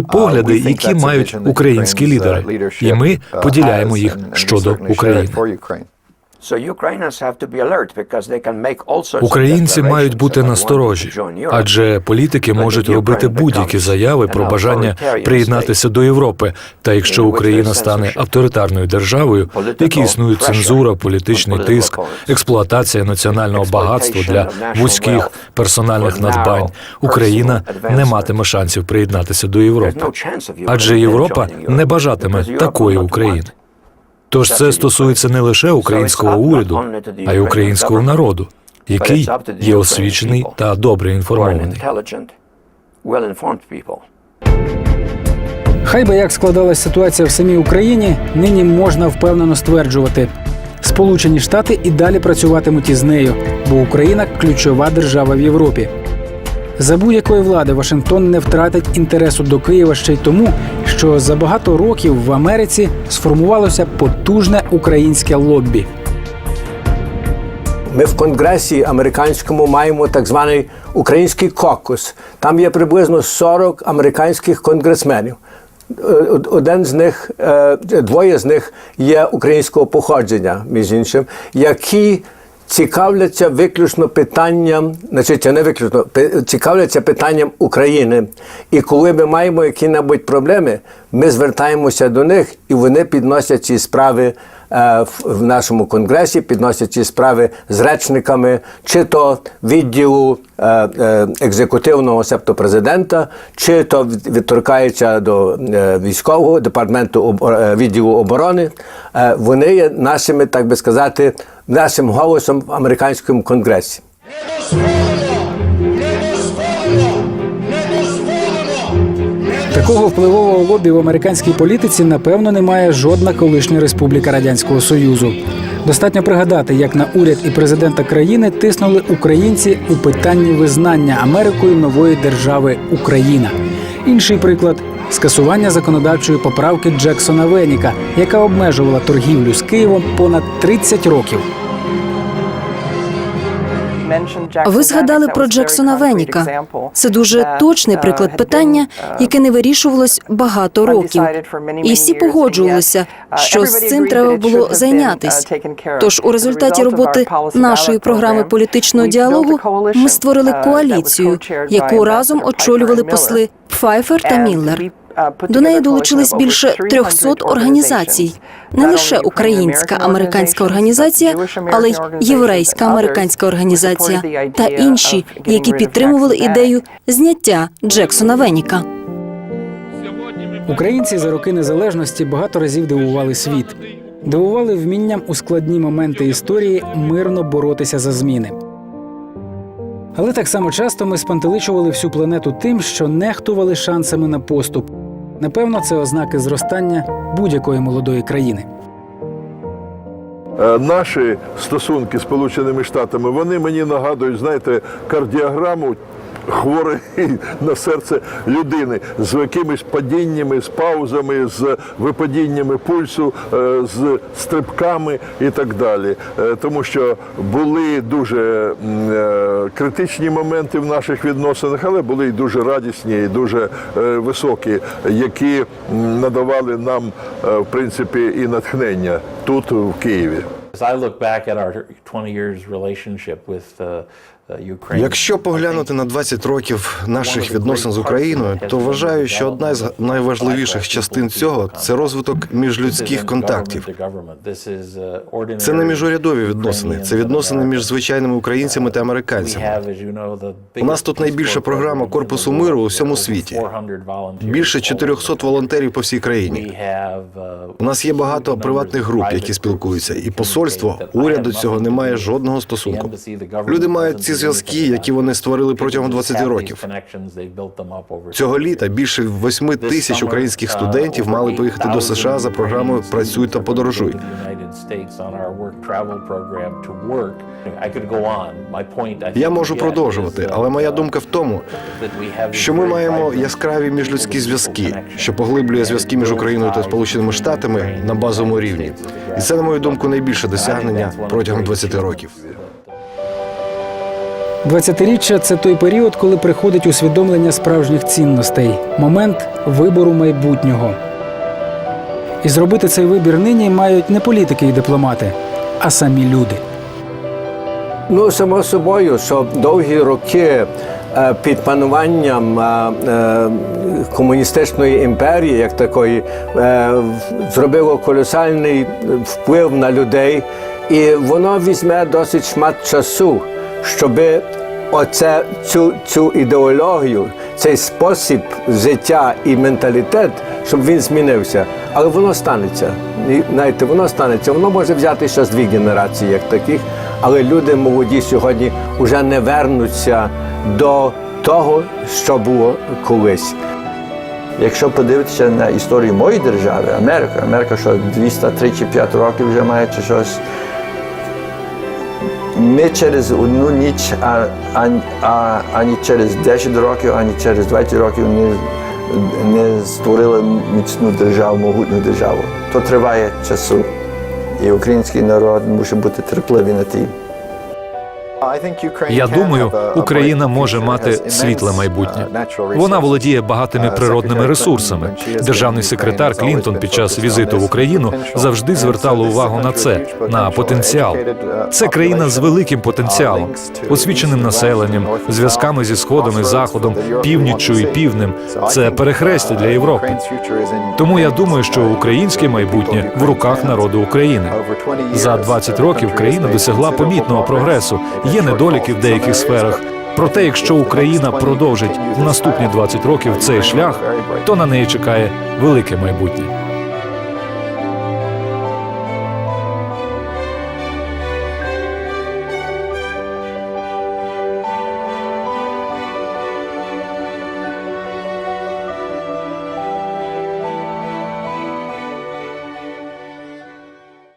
і погляди, які мають українські лідери, і ми поділяємо їх щодо України. Українці мають бути насторожі, адже політики можуть робити будь-які заяви про бажання приєднатися до Європи. Та якщо Україна стане авторитарною державою, в якій існує цензура, політичний тиск, експлуатація національного багатства для вузьких персональних надбань, Україна не матиме шансів приєднатися до Європи. Адже Європа не бажатиме такої України. Тож це стосується не лише українського уряду, а й українського народу, який є освічений та добре інформований. Хай би як складалась ситуація в самій Україні, нині можна впевнено стверджувати. Сполучені Штати і далі працюватимуть із нею, бо Україна ключова держава в Європі. За будь-якої влади Вашингтон не втратить інтересу до Києва ще й тому, що за багато років в Америці сформувалося потужне українське лоббі. Ми в конгресі американському маємо так званий український кокус. Там є приблизно 40 американських конгресменів. Е, Один з них, е, двоє з них є українського походження, між іншим, які цікавляться виключно питанням, значить, не виключно, цікавляться питанням України. І коли ми маємо які-небудь проблеми, ми звертаємося до них, і вони підносять ці справи е, в- нашому конгресі, підносять ці справи з речниками, чи то відділу е, е, екзекутивного, себто президента, чи то від- відторкається до військового департаменту відділу оборони. Вони є нашими, так би сказати, нашим голосом в американському конгресі. Такого впливового лобі в американській політиці напевно немає жодна колишня республіка радянського союзу. Достатньо пригадати, як на уряд і президента країни тиснули українці у питанні визнання Америкою нової держави Україна. Інший приклад скасування законодавчої поправки Джексона Веніка, яка обмежувала торгівлю з Києвом понад 30 років. Ви згадали про Джексона Веніка. Це дуже точний приклад питання, яке не вирішувалось багато років. І всі погоджувалися, що з цим треба було зайнятись. Тож у результаті роботи нашої програми політичного діалогу ми створили коаліцію, яку разом очолювали посли Пфайфер та Міллер. До неї долучились більше 300 організацій, не лише українська американська організація, але й єврейська американська організація та інші, які підтримували ідею зняття Джексона Веніка. Українці за роки незалежності багато разів дивували світ, дивували вмінням у складні моменти історії мирно боротися за зміни. Але так само часто ми спантеличували всю планету тим, що нехтували шансами на поступ. Напевно, це ознаки зростання будь-якої молодої країни. Е, Наші стосунки з Сполученими Штатами вони мені нагадують, знаєте, кардіограму хворої на серце людини з якимись падіннями, з паузами, з випадіннями пульсу, е, з стрибками і так далі. Е, Тому що були дуже е, критичні моменти в наших відносинах, але були і дуже радісні, і дуже високі, які надавали нам, в принципі, і натхнення тут, в Києві. As I look back at our 20 years relationship with uh. Якщо поглянути на 20 років наших відносин з Україною, то вважаю, що одна з найважливіших частин цього це розвиток міжлюдських контактів. Це не міжурядові відносини, це відносини між звичайними українцями та американцями. У нас тут найбільша програма Корпусу миру у всьому світі. Більше 400 волонтерів по всій країні. У нас є багато приватних груп, які спілкуються, і посольство уряд до цього не має жодного стосунку. Люди мають ці зв'язки, які вони створили протягом 20 років. Цього літа більше 8 тисяч українських студентів мали поїхати до США за програмою Працюй та подорожуй. Я можу продовжувати, але моя думка в тому, Що ми маємо яскраві міжлюдські зв'язки, що поглиблює зв'язки між Україною та Сполученими Штатами на базовому рівні, і це, на мою думку, найбільше досягнення протягом 20 років. 20-річчя – це той період, коли приходить усвідомлення справжніх цінностей, момент вибору майбутнього. І зробити цей вибір нині мають не політики і дипломати, а самі люди. Ну, само собою, що довгі роки е, під пануванням е, е, комуністичної імперії, як такої, зробило колосальний вплив на людей, і воно візьме досить шмат часу, щоб оце, цю, цю ідеологію, цей спосіб життя і менталітет, щоб він змінився. Але воно станеться. І, знаєте, воно станеться. Воно може взяти ще з дві генерації, як таких, але люди молоді сьогодні вже не вернуться до того, що було колись. Якщо подивитися на історію моєї держави, Америка, Америка, що 235 років вже має чи щось. Ми через одну ніч, а, а, ані через 10 років, ані через 20 років не, не створили міцну державу, могутню державу. То триває часу. І український народ мусить бути терпливий на тій. Я думаю, Україна може мати світле майбутнє. Вона володіє багатими природними ресурсами. Державний секретар Клінтон під час візиту в Україну завжди звертала увагу на це, на потенціал. Це країна з великим потенціалом, освіченим населенням, зв'язками зі сходом і заходом, північчю і півднем. Це перехрестя для Європи. Тому я думаю, що українське майбутнє в руках народу України. За 20 років країна досягла помітного прогресу. Є недоліки в деяких сферах. Проте, якщо Україна продовжить наступні 20 років цей шлях, то на неї чекає велике майбутнє.